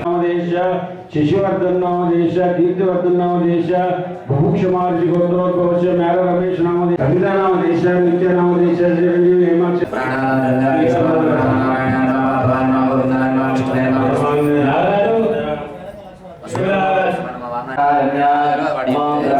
నామదేశ శశివర్ధన్ నామదేశ కీర్తివర్ధన్ నామదేశ బహుక్షమార్జి గోత్రోద్భవశ మేర రమేష్ నామదేశ కవితా నామదేశ నిత్య నామదేశ చిరంజీవి వైద్యుత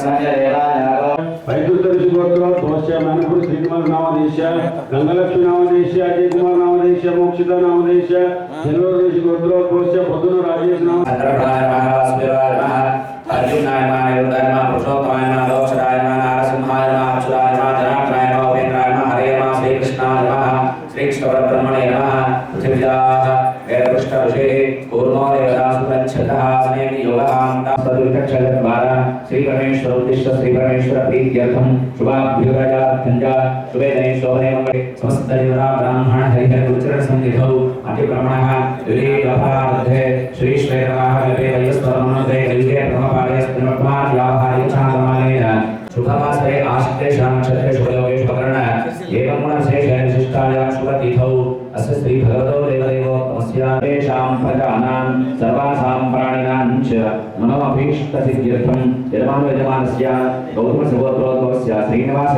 ఋషి ठाकुर श्रीनिवास नामाधीश गंगालक्ष्मी नामाधीश अजय कुमार नामाधीश मोक्षिता नामाधीश जनवरेश गोत्रोपोष पदुन राजेश नाम चंद्रप्राय महा वासुदेवाय महा अर्जुनाय महा निरुद्धाय महा पुरुषोत्तमाय महा दोषराय महा नारसिंहाय महा अक्षराय महा जनार्दनाय महा उपेन्द्राय महा हरे महा श्रीकृष्णाय महा श्रीकृष्ण परब्रह्मणे नमः पृथिव्याः वेदपृष्ठ ऋषेः पूर्णोदेव अक्षतः अनेन योगान्ता सदुर्कक्षद्वारा श्रीपरमेश्वर उद्दिश्य श्रीपरमेश्वर प्रीत्यर्थं शुभाभ्युदया धञ्जा शुभेदने शोभने मङ्गले समस्तदेवता ब्राह्मण हरिहर उच्चरण संधितौ अतिप्रमणः दुरीगभारधे श्रीश्रेयराः गवे वयस्वरमणोदे हरिदे ब्रह्मपादे ब्रह्मान् व्यापारे चान्दमालेन शुभमासरे आश्रिते शानक्षत्रे शुभयोगे शुभकर्ण। एवं गुणशेष विशिष्टायां शुभतिथौ। अस्य श्रीभगवतो ఏవం గుణశేష విశిష్టాయ శుభతిథౌ అస్య శ్రీ భగవతో దేవదేవోత్తమస్య తేషాం ప్రజానాం సర్వాసాం ప్రాణినాం చ మనోభీష్ట సిద్ధ్యర్థం యజమాన యజమానస్య గౌతమ సుగోత్రోద్భవస్య శ్రీనివాస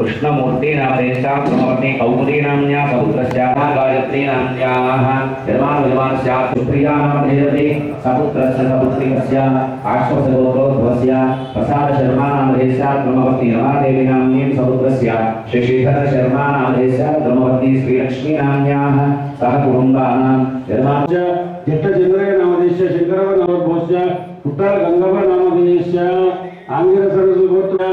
कृष्णमूर्तीनामदेशां समर्णे कौमुदीनाम्न्या सपुत्रस्याः गायत्रीनाम्न्याः यजमानयजमानस्याः सुप्रियानामधेयते सपुत्रस्य सपुत्रिकस्य आश्वसगोत्रोद्भवस्य प्रसादशर्मानामधेशात् ब्रह्मवती रमादेवीनाम्नीं सपुत्रस्य श्रीश्रीधरशर्मानामधेशात् ब्रह्मवती श्रीलक्ष्मीनाम्न्याः सह कुटुम्बानां यजमान ज्येष्ठचन्द्रे नामधेश्य शङ्करव नामभोश्य उत्तरगङ्गव नामधेयस्य आङ्गिरसरस्वगोत्र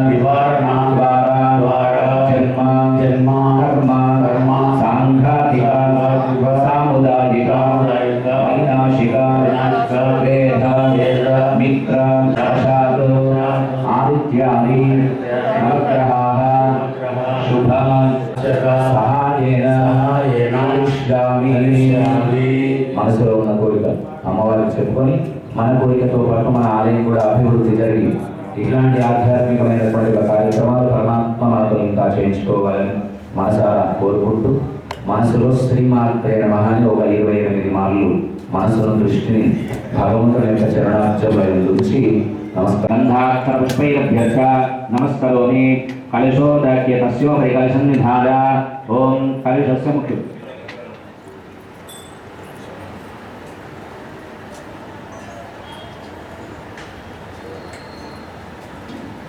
సాక్షాత్ ఆదిత్యాది నవగ్రహాः శుభ సహాయేన మనసులో ఉన్న కోరిక అమ్మవారికి చెప్పుకొని మన కోరికతో పాటు మన ఆలయం కూడా అభివృద్ధి జరిగి ఇలాంటి ఆధ్యాత్మికమైనటువంటి కార్యక్రమాలు పరమాత్మ మనతో ఇంకా చేయించుకోవాలని మనసారా కోరుకుంటూ మనసులో శ్రీమాత్రే నమః ఒక ఇరవై ఎనిమిది మార్లు మనసును దృష్టిని భగవంతుని యొక్క చరణార్చంలో ఉంచి నమస్కారం పుష్పైరభ్యర్థ నమస్కరోమి కలశోదక్య తస్యోపరి కలశన్నిధాయ ఓం కలశస్య ముఖ్యం.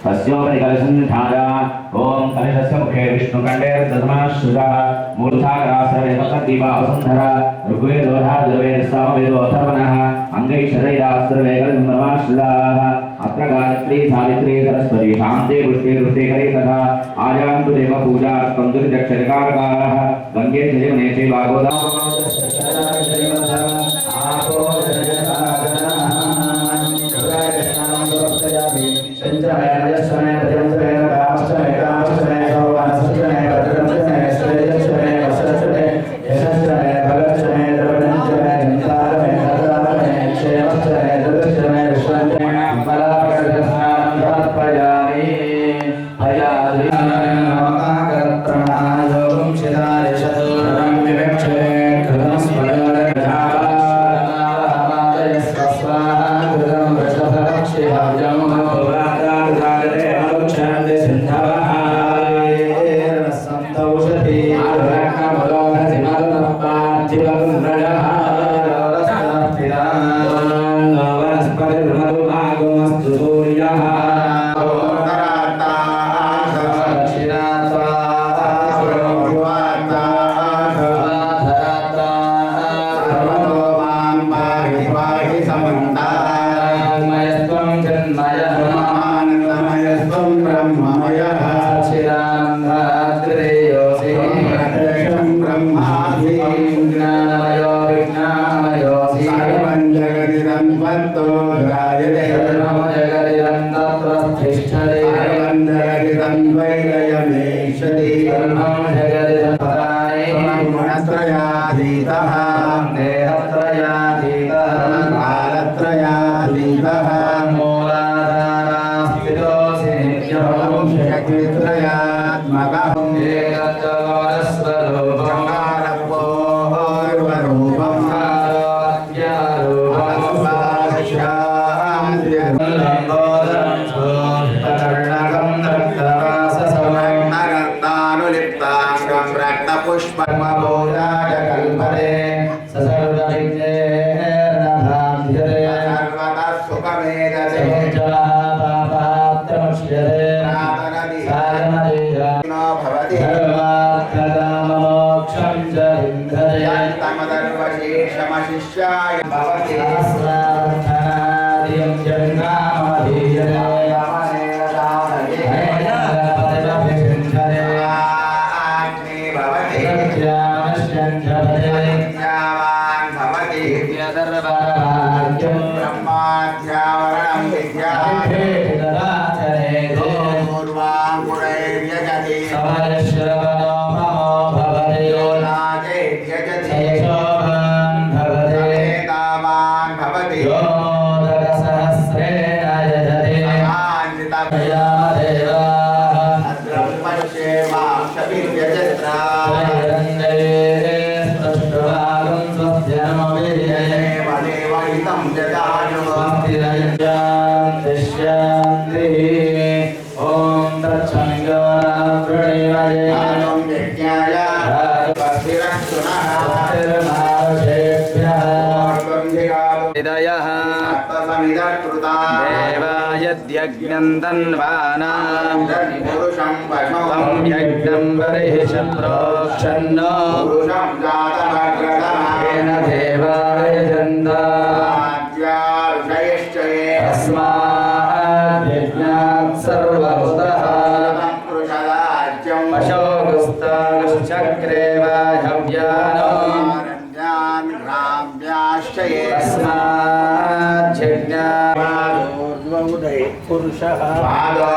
तस्योपरि कलशन्निधाय ॐ कलशस्य मुखे विष्णुकण्डे दधमाश्रुतः मूर्धाग्रासरेवतदीपावसुन्धर ऋग्वेदोधा दुर्वेदस्सामवेदोऽथर्वणः अङ्गैश्वरैरास्त्रवेगन्धर्माश्रुताः अत्र गायत्री सावित्री सरस्वती शान्ते पुष्पे वृत्ते करे तथा आयान्तु देव पूजार्थं दुर्दक्षरिकारकाः गङ्गे जयमने चैवागोदा Yeah. bye. bye. तिष्यन्ति ॐ तत्सङ्गवरावृणेवय हृदयः देवायद्यज्ञन्दन्वानां तं यज्ञं बर्हिषं प्रोक्षन्नो त्रयश्चये अस्माद्यज्ञात् सर्वभूतः कृषराज्यम् अशोकस्तानुश्चक्रे वायव्यान् ग्राम्याश्चये अस्माज्जज्ञात् पुरुषः पादो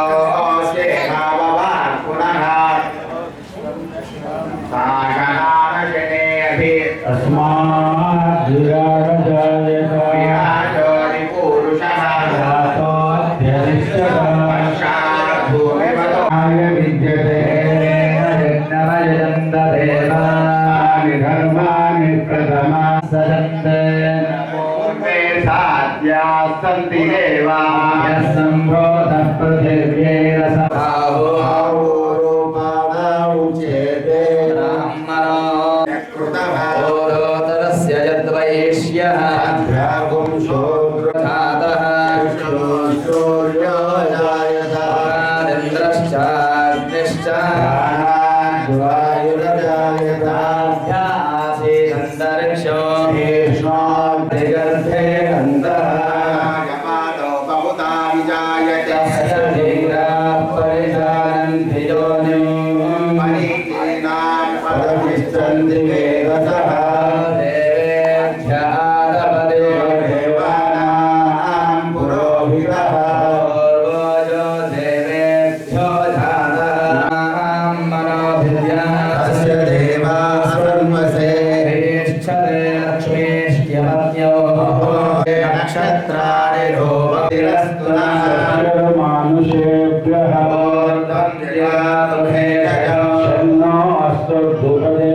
वैश्यः भ्रागुं शोक्रथातः सूर्योदयतान्द्रश्चाग्निश्च वायुरजायताभ्यासेन्दरिक्षो जगर्भे अन्तः परिधानन्ति योनिं मणिकीनां पदमिच्छन्ति वेदसः ದೋಣೆ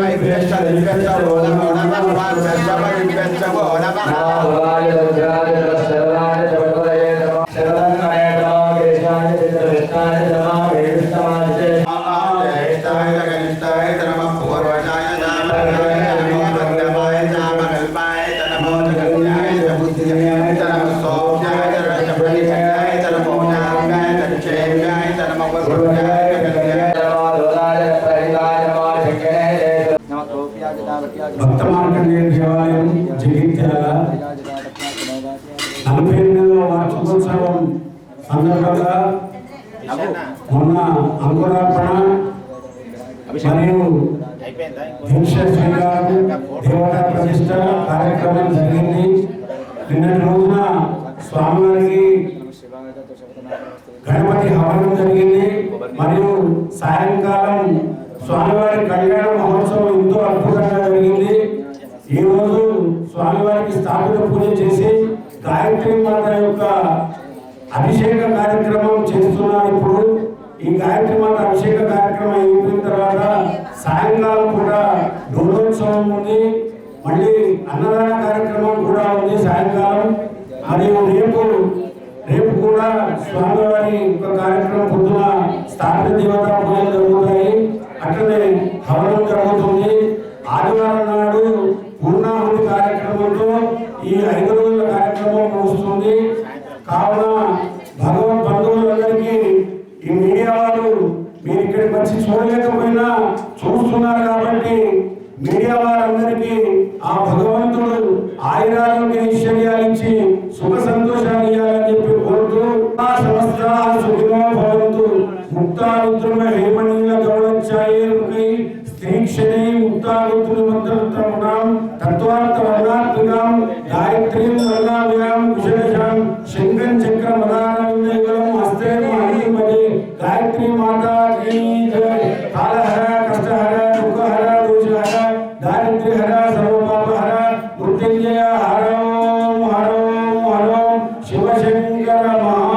పెంచము పెంచము భక్త మార్కండేయ దేవాలయం జగిత్యాల నలభై ఎనిమిదవ వార్షికోత్సవం సందర్భంగా మొన్న అంకురార్పణ మరియు దీక్ష శ్రీరాము దేవత ప్రతిష్ట కార్యక్రమం జరిగింది. నిన్నటి రోజున స్వామివారికి గణపతి హవనం జరిగింది. మరియు సాయంకాలం స్వామివారి కళ్యాణ మహోత్సవం ఎంతో అద్భుతంగా స్వామివారికి స్థాపిత పూజ చేసి గాయత్రి మాత యొక్క అభిషేక కార్యక్రమం చేస్తున్నారు ఇప్పుడు. ఈ గాయత్రి మాత అభిషేక కార్యక్రమం అయిపోయిన తర్వాత సాయంకాలం కూడా డోలోత్సవం ఉంది. మళ్ళీ అన్నదాన కార్యక్రమం కూడా ఉంది సాయంకాలం. మరియు రేపు రేపు కూడా స్వామివారి యొక్క కార్యక్రమం పొద్దున सुखिनो भवन्तु मुक्तारुद्रम हेमनील कवलच्छायैर्मुखै स्नेक्षणे मुक्तारुद्रमन्त्रतमुनां तत्त्वार्थवर्णात्मिकां गायत्रीं वर्णाभ्यां कुशलशां। शङ्कं चक्रमदानन्दैवलं हस्तेन हनीमणे गायत्री माता की जय। कालहर, कष्टहर, दुःखहर, दोषहर। दारिद्र्यहर, सर्वपापहर। मृत्युञ्जय हर हर हर शिवशङ्कर महा